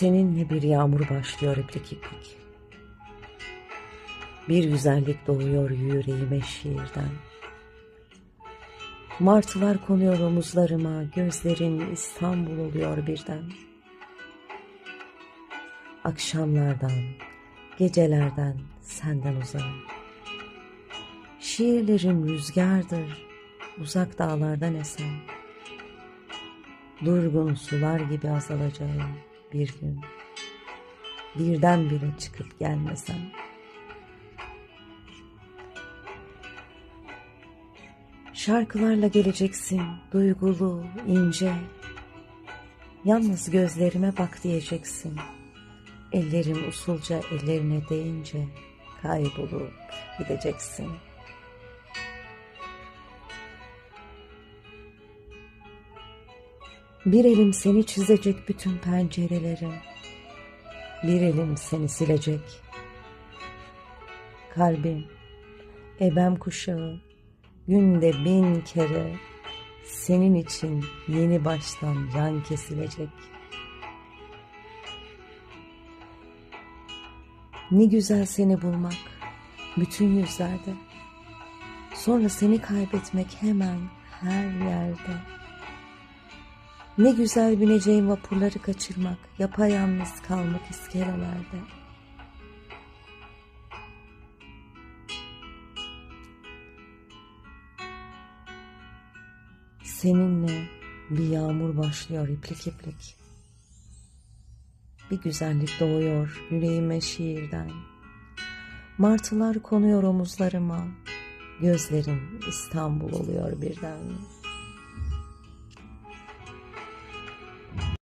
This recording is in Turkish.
Seninle bir yağmur başlıyor iplik iplik. Bir güzellik doğuyor yüreğime şiirden. Martılar konuyor omuzlarıma, gözlerin İstanbul oluyor birden. Akşamlardan, gecelerden senden uzağım. Şiirlerim rüzgardır, uzak dağlardan esen. Durgun sular gibi azalacağım bir gün. Birdenbire çıkıp gelmesem. Şarkılarla geleceksin, duygulu, ince. Yalnız gözlerime bak diyeceksin. Ellerim usulca ellerine değince kaybolup gideceksin. Bir elim seni çizecek bütün pencerelere. Bir elim seni silecek. Kalbim, ebem kuşağı, günde bin kere senin için yeni baştan can kesilecek. Ne güzel seni bulmak bütün yüzlerde. Sonra seni kaybetmek hemen her yerde. Ne güzel bineceğim vapurları kaçırmak, yapayalnız kalmak iskelelerde. Seninle bir yağmur başlıyor iplik iplik. Bir güzellik doğuyor yüreğime şiirden. Martılar konuyor omuzlarıma, gözlerim İstanbul oluyor birden.